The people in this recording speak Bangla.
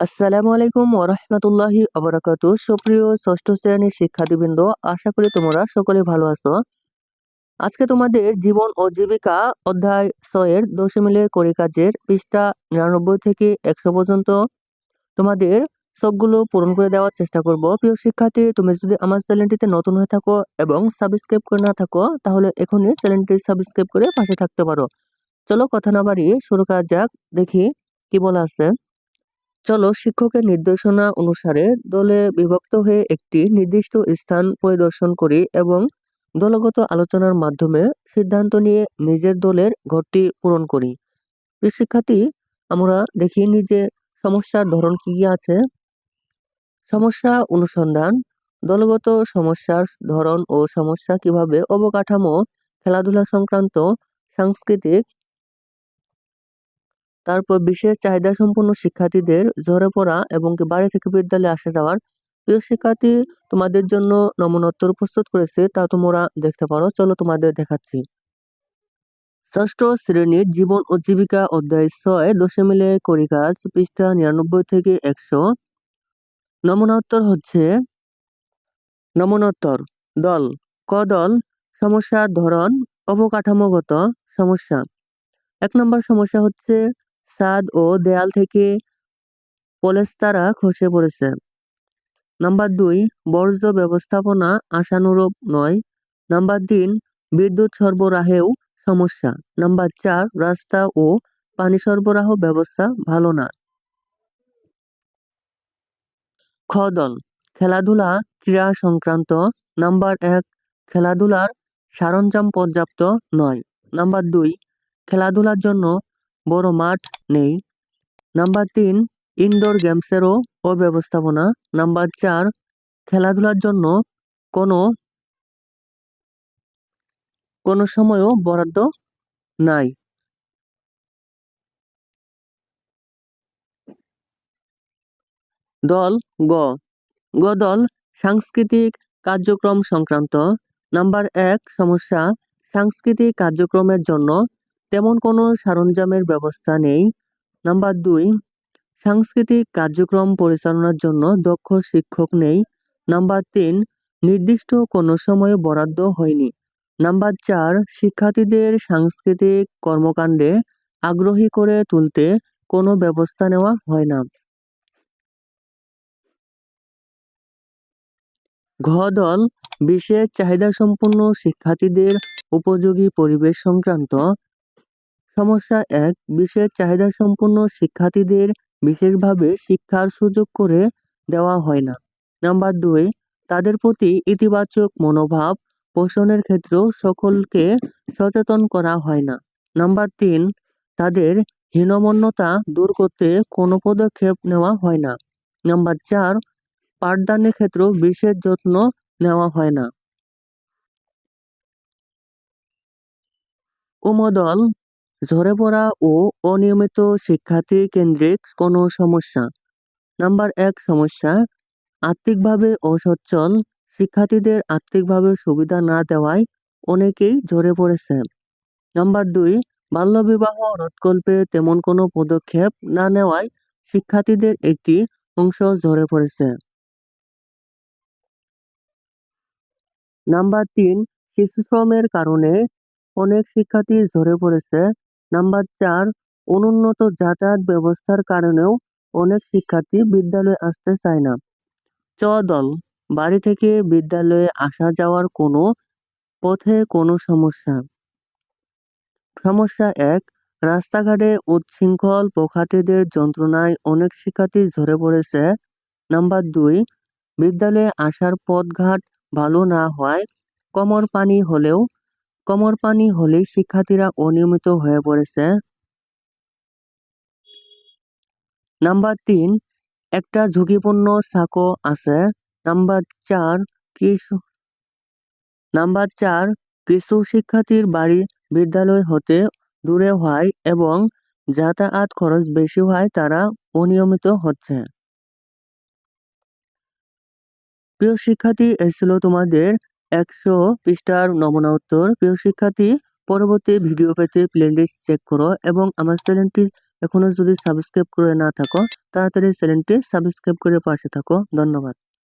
আসসালামু আলাইকুম ওরহমতুল্লাহি আবরাকাতু সুপ্রিয় ষষ্ঠ শ্রেণির শিক্ষার্থীবৃন্দ, আশা করি তোমরা সকলে ভালো আছো। আজকে তোমাদের জীবন ও জীবিকা অধ্যায় ছয়ের দশমিলে করি কাজের পৃষ্ঠা নিরানব্বই থেকে একশো পর্যন্ত তোমাদের সবগুলো পূরণ করে দেওয়ার চেষ্টা করব। প্রিয় শিক্ষার্থী, তুমি যদি আমার চ্যানেলটিতে নতুন হয়ে থাকো এবং সাবস্ক্রাইব করে না থাকো, তাহলে এখনই চ্যানেলটি সাবস্ক্রাইব করে পাশে থাকতে পারো। চলো কথা না বাড়িয়ে শুরু করা যাক, দেখি কি বলা আছে। চলো শিক্ষকের নির্দেশনা অনুসারে দলে বিভক্ত হয়ে একটি নির্দিষ্ট স্থান পরিদর্শন করি এবং দলগত আলোচনার মাধ্যমে সিদ্ধান্ত নিয়ে নিজের দলের ঘরটি পূরণ করি। শিক্ষার্থী, আমরা দেখি নিজে সমস্যার ধরন কি কি আছে। সমস্যা অনুসন্ধান, দলগত সমস্যার ধরন ও সমস্যা কীভাবে অবকাঠামো, খেলাধুলা সংক্রান্ত, সাংস্কৃতিক তারপর বিশেষ চাহিদা সম্পন্ন শিক্ষার্থীদের ঝরে পড়া এবং বাড়ি থেকে বিদ্যালয়ে আসা যাওয়ার প্রিয় শিক্ষার্থী তোমাদের জন্য নমনোত্তর প্রস্তুত করেছে, তা তোমরা দেখতে পারো। চলো তোমাদের দেখাচ্ছি। ষষ্ঠ শ্রেণির জীবন ও জীবিকা অধ্যায় ছয় দশমিলে করি কাজ, পৃষ্ঠা নিরানব্বই থেকে একশো। নমনোত্তর হচ্ছে, নমনোত্তর, দল, ক দল সমস্যার ধরন, অবকাঠামোগত সমস্যা। এক নম্বর সমস্যা হচ্ছে ছাদ ও দেয়াল থেকে পলেস্তারা খসে পড়েছে। নাম্বার দুই, বর্জ্য ব্যবস্থাপনা আশানুরূপ নয়। নাম্বার তিন, বিদ্যুৎ সরবরাহেও সমস্যা। নাম্বার চার, রাস্তা ও পানি সরবরাহ ব্যবস্থা ভালো না। খদল খেলাধুলা, ক্রীড়া সংক্রান্ত। নাম্বার এক, খেলাধুলার সরঞ্জাম পর্যাপ্ত নয়। নাম্বার দুই, খেলাধুলার জন্য বড় মাঠ নেই। নাম্বার তিন ইনডোর গেমসেরও অব্যবস্থাপনা। নাম্বার চার, খেলাধুলার জন্য কোনো কোনো সময়ও বরাদ্দ নাই। দল, গ গ দল, সাংস্কৃতিক কার্যক্রম সংক্রান্ত। নাম্বার এক, সমস্যা, সাংস্কৃতিক কার্যক্রমের জন্য তেমন কোনো সরঞ্জামের ব্যবস্থা নেই। নাম্বার দুই, সাংস্কৃতিক কার্যক্রম পরিচালনার জন্য দক্ষ শিক্ষক নেই। নাম্বার তিন, নির্দিষ্ট কোনো সময়ে বরাদ্দ হয়নি। নাম্বার চার, শিক্ষার্থীদের সাংস্কৃতিক কর্মকাণ্ডে আগ্রহী করে তুলতে কোনো ব্যবস্থা নেওয়া হয় না। ঘ দল, বিশেষ চাহিদাসম্পন্ন শিক্ষার্থীদের উপযোগী পরিবেশ সংক্রান্ত সমস্যা এক, বিশেষ চাহিদাসম্পন্ন শিক্ষার্থীদের বিশেষভাবে শিক্ষার সুযোগ করে দেওয়া হয় না। নাম্বার দুই, তাদের প্রতি ইতিবাচক মনোভাব পোষণের ক্ষেত্রেও সকলকে সচেতন করা হয় না। নাম্বার তিন, তাদের হীনমন্যতা দূর করতে কোনো পদক্ষেপ নেওয়া হয় না। নাম্বার চার, পাঠদানের ক্ষেত্রেও বিশেষ যত্ন নেওয়া হয় না। উমদল ঝরে পড়া ও অনিয়মিত শিক্ষার্থী কেন্দ্রিক কোনো সমস্যা? নাম্বার এক সমস্যা আর্থিকভাবে অসচ্ছল শিক্ষার্থীদের আর্থিকভাবে সুবিধা না দেওয়ায় অনেকেই ঝরে পড়েছে। নাম্বার দুই, বাল্যবিবাহ রোধকল্পে তেমন কোনো পদক্ষেপ না নেওয়ায় শিক্ষার্থীদের একটি অংশ ঝরে পড়েছে। নাম্বার তিন, শিশুশ্রমের কারণে অনেক শিক্ষার্থী ঝরে পড়েছে। নাম্বার চার, অনুন্নত যাতায়াত ব্যবস্থার কারণেও অনেক শিক্ষার্থী বিদ্যালয়ে আসতে চায় না। চ দল, বাড়ি থেকে বিদ্যালয়ে আসা যাওয়ার কোনো পথে কোনো সমস্যা। সমস্যা এক, রাস্তাঘাটে উচ্ছৃঙ্খল পোখাটিদের যন্ত্রণায় অনেক শিক্ষার্থী ঝরে পড়েছে। নাম্বার দুই, বিদ্যালয়ে আসার পথঘাট ভালো না হওয়ায় কমর পানি হলেও কমর পানি হলেই শিক্ষার্থীরা অনিয়মিত হয়ে পড়েছে নাম্বার তিন, একটা ঝুঁকিপূর্ণ সাঁকো আছে। নাম্বার চার কিছু নাম্বার চার কিছু শিক্ষার্থীর বাড়ি বিদ্যালয় হতে দূরে হয় এবং যাতায়াত খরচ বেশি হয় তারা অনিয়মিত হচ্ছে। প্রিয় শিক্ষার্থী এই ছিল তোমাদের একশো পৃষ্ঠার নমুনা উত্তর। প্রিয় শিক্ষার্থী, পরবর্তী ভিডিও পেতে প্লেলিস্ট চেক করো এবং আমার চ্যানেলটি এখনও যদি সাবস্ক্রাইব করে না থাকো, তাড়াতাড়ি চ্যানেলটি সাবস্ক্রাইব করে পাশে থাকো। ধন্যবাদ।